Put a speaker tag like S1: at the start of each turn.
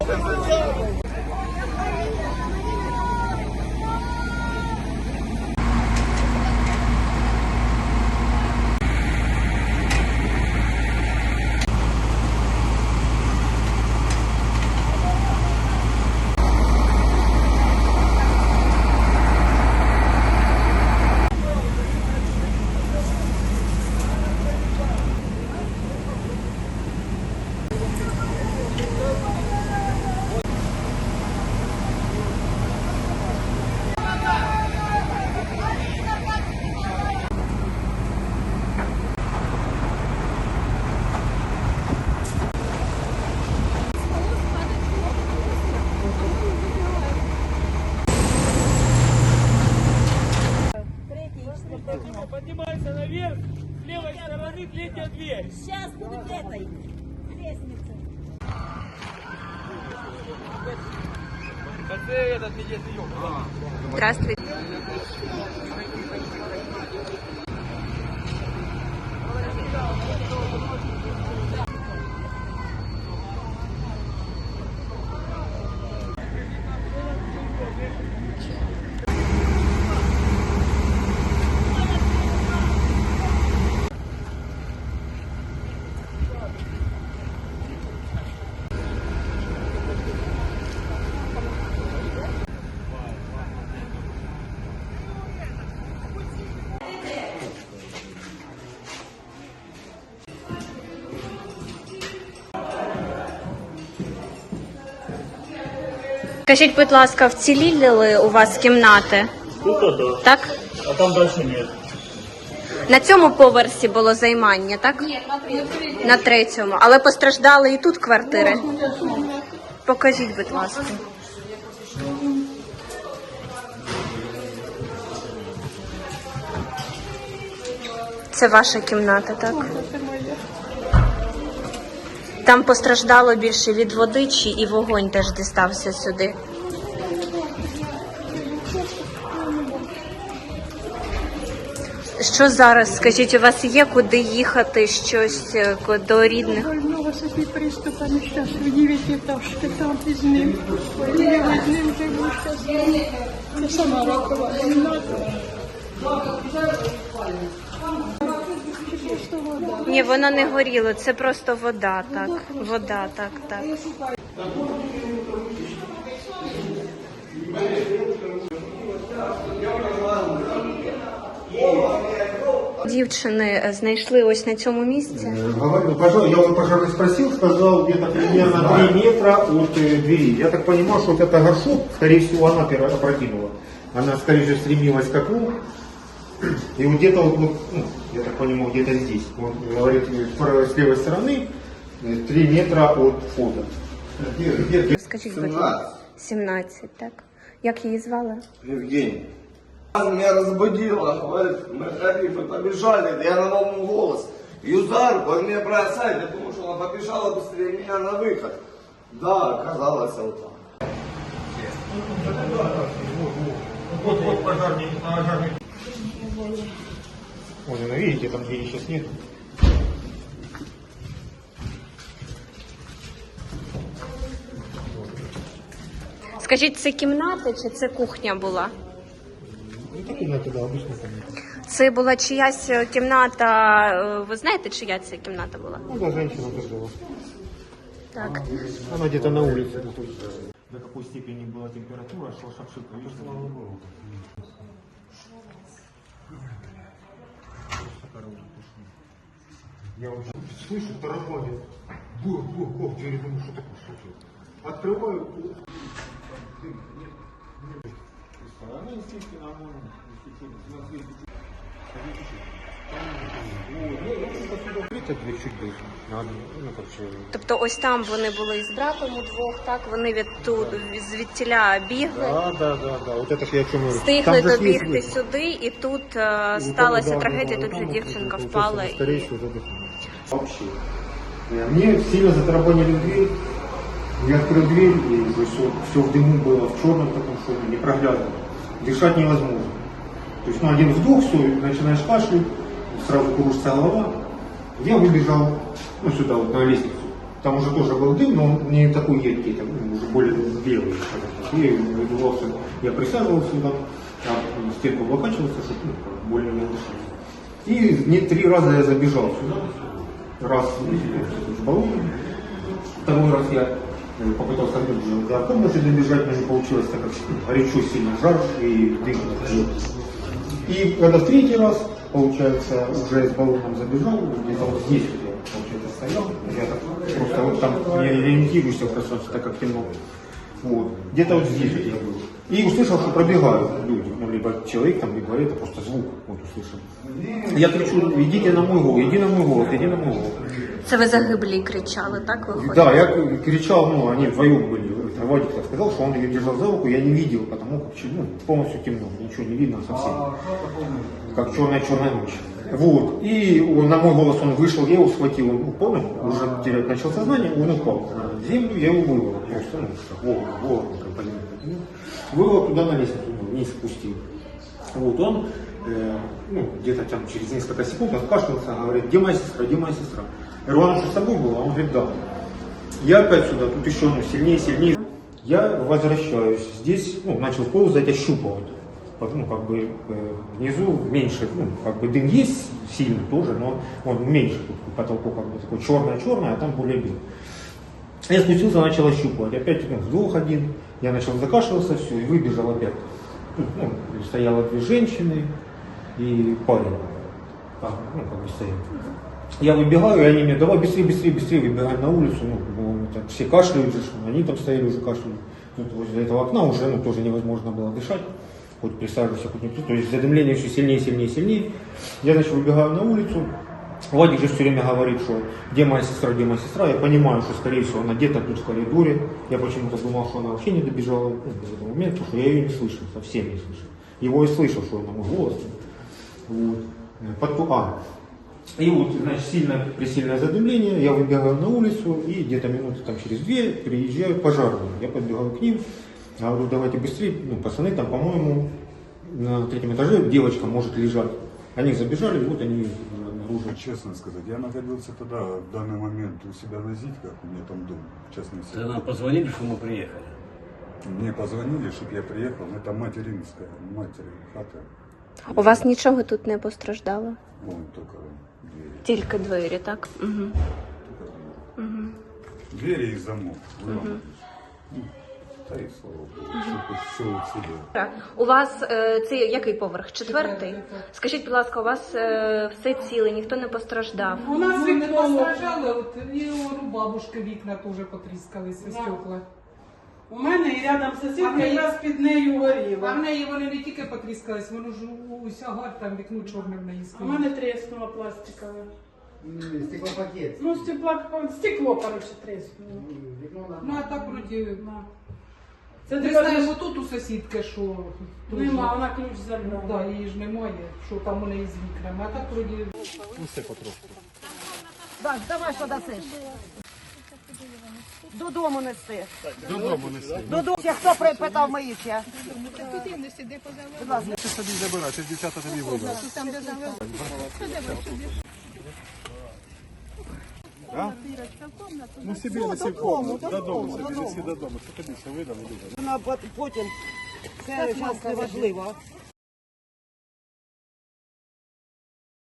S1: Поднимается
S2: Сейчас будет этой лестница.
S3: Здравствуйте. Скажіть, будь ласка, вціліли у вас кімнати?
S4: Тут-то да.
S3: Так?
S4: А там дальше нет.
S3: На цьому поверсі було займання, так? Ні, на третьому. На третьому. Але постраждали і тут квартири. Покажіть, будь ласка. Це ваша кімната, так? Там постраждало більше від води, чи і вогонь теж дістався сюди. Що зараз? Скажіть, у вас є куди їхати щось е, до рідних?
S5: С этими приступами сейчас в девятиэтажке, там без ним. Или без ним живу сейчас. Я сама ракова, не надо. Просто вода.
S3: Ні, воно не горіло, це просто вода, так. Вода, так, так. Дівчини е, знайшли ось на цьому місці.
S6: Говорю, пожар, я уже пожарный спросил, сказал где-то примерно 3 метра от э, двери. Я так понимал, что вот это горшок, скорее всего, она перо- опрокинула. Она, скорее всего, стремилась к окну. И вот где-то вот, ну, ну, я так понимаю, где-то здесь. Вот, говорит, э, с правой- с левой стороны 3 метра от входа. Где, где, где?
S3: Скажіть, будь ласка. 17, так. Як її звали?
S7: Евгений. Она меня разбудила, говорит, мы ходим, мы побежали, я на новый голос. Юзар, он меня бросает, я думал, что она побежала быстрее меня на выход. Да, оказалось вот так.
S6: Вот, вот пожарный, пожарный. Вон, она, видите, там двери сейчас нет.
S3: Скажіть, це кімната чи це кухня була?
S6: Ну, так комната, да, обычная комната.
S3: Це була чиясь е, кімната. е, Ви знаєте, чия це кімната була?
S6: Ну, да, женщина тут жила.
S3: Так.
S6: Она где-то на улице находится. До какой степени была температура, что шапшика. Ну, слава богу. Я уже слышу, тарабанит. Бух, бух, бух, двери, думаю, что такое случилось. Открываю. Дым, нет, нет. Она, естественно, она, естественно, у нас есть Открыта дверь чуть больше. Надо, ну, короче,
S3: Тобто ось там вони були з братом удвох, так вони відтуд звідтіля бігли,
S6: Да, да, да, да. Вот это ж я о чем говорю.
S3: встигли
S6: Там же ж
S3: добігти
S6: есть
S3: сюди, і тут е,
S6: выход.
S3: сталася
S6: Да, да,
S3: трагедія.
S6: да,
S3: Тут
S6: там
S3: же
S6: вот,
S3: дівчинка
S6: получается,
S3: впала. і-
S6: Скорее всего, задохнулась. Вообще. Э, Мне сильно затарабанили в дверь. Я открыл дверь, и все, все в дыму было, в черном таком шоме, непроглядном. Дышать невозможно. То есть, ну, один вдох, все, начинаешь кашлять, Сразу кружится голова. Я выбежал, ну, сюда, вот, на лестницу. Там уже тоже был дым, но он не такой едкий, там, ну, уже более белый. И выбивался, я присаживался сюда, а стенку облокачивался, чтобы ну, более-менее дышать. И не три раза я забежал сюда. Раз в баллон, второй раз я э, попытался ну, до комнаты добежать, но не получилось, так как ну, горячо сильно жар и дым. И когда в третий раз, получается, уже с баллоном забежал, где-то вот здесь вот я, получается, стоял, я так просто вот там я ориентируюсь в пространстве, так как темно. Вот. Где-то вот здесь вот я был. И услышал, что пробегают люди. Ну, либо человек там, либо это просто звук вот услышал. Я кричу, идите на мой голос, иди на мой голос, иди на мой голос.
S3: Це ви загиблі кричали, так виходить?
S6: Да, я кричал, ну, они вдвоем были. Водитель сказал, что он ее держал за руку, я не видел, потому как ну, полностью темно, ничего не видно совсем. Как черная-черная ночь. Вот. И он, на мой голос он вышел, я его схватил, он понял, уже терять начал сознание, он упал на землю, я его вывел просто, ну, понятно. Вывел туда на лестницу, ну, вниз спустил. Вот он, э, ну, где-то там через несколько секунд откашлялся, говорит, где моя сестра, где моя сестра? Я говорю, она же с собой была, он говорит, да. Я опять сюда, тут еще ну, сильнее, сильнее. Я возвращаюсь, здесь ну, начал ползать, ощупывать. Ну, как бы э, внизу меньше, ну, как бы дым есть сильный тоже, но он меньше, по потолку как бы такой черное-черное, а там более белый. Я спустился, начал ощупывать. Опять ну, вдох один, я начал закашливаться, все, и выбежал опять. Ну, стояло две женщины и парень. А, ну, как бы стоял. Я выбегаю, и они мне, давай быстрее, быстрее, быстрее, выбегаем на улицу. Ну, ну, все кашляют же, они там стояли уже кашляют. Тут возле этого окна уже ну, тоже невозможно было дышать. Хоть присаживайся, хоть не присаживайся. То есть задымление все сильнее, сильнее, сильнее. Я, значит, выбегаю на улицу. Владик же все время говорит, что где моя сестра, где моя сестра. Я понимаю, что, скорее всего, она где-то тут в коридоре. Я почему-то думал, что она вообще не добежала ну, до этого момента, потому что я ее не слышал, совсем не слышал. Его и слышал, что она мой голос. Вот. Э, Под, а, и вот, значит, сильное, пресильное задымление, я выбегаю на улицу, и где-то минуты там через две приезжают пожарные. Я подбегаю к ним, говорю, давайте быстрее, ну, пацаны, там, по-моему, на третьем этаже девочка может лежать. Они забежали, и вот они уже обнаружили.
S8: Честно сказать, я находился тогда, в данный момент у себя на Зитьках, у меня там дом, частный
S9: Тогда
S8: сектор.
S9: нам позвонили, что мы приехали.
S8: Мне позвонили, чтобы я приехал, это материнская, матери, хата.
S3: У вас нічого тут не постраждало?
S8: Вон только двери.
S3: Тільки двері, так? Угу.
S8: Только двери. И замок. Угу. Да и слава Богу, уцелело.
S3: У вас е, це який поверх? Четвертий? Скажіть, будь ласка, у вас е, все ціле, ніхто не постраждав?
S10: У нас вікна постраждали, от і у бабушки вікна теж потріскалися стекла.
S5: У мене і рядом сусідка
S10: в неї-
S5: якраз під нею
S10: А в
S5: горіла.
S10: неї вони не тільки потріскались, воно ж у- уся гар там вікно чорне в неї
S5: У
S10: стоїть.
S5: мене тріснула пластикове. Стеклопакет. Ну, стекло, стекло, коротше, тріснуло.
S10: Ну а так вроді.
S5: Це
S10: Ти
S5: тепер
S10: знаєш, отут у сусідки, що дуже-
S5: нема, вона ключ
S10: Да,
S5: забрала.
S10: її ж немає, що там у неї з вікнами, а так вроді.
S2: Так, давай що дасиш. Додому нести. Додому нести. Додому. Хто припитав мої ще?
S8: Ну себе неси додому, додому, неси додому, що тобі все видам і
S2: Вона потім, це зараз не важливо.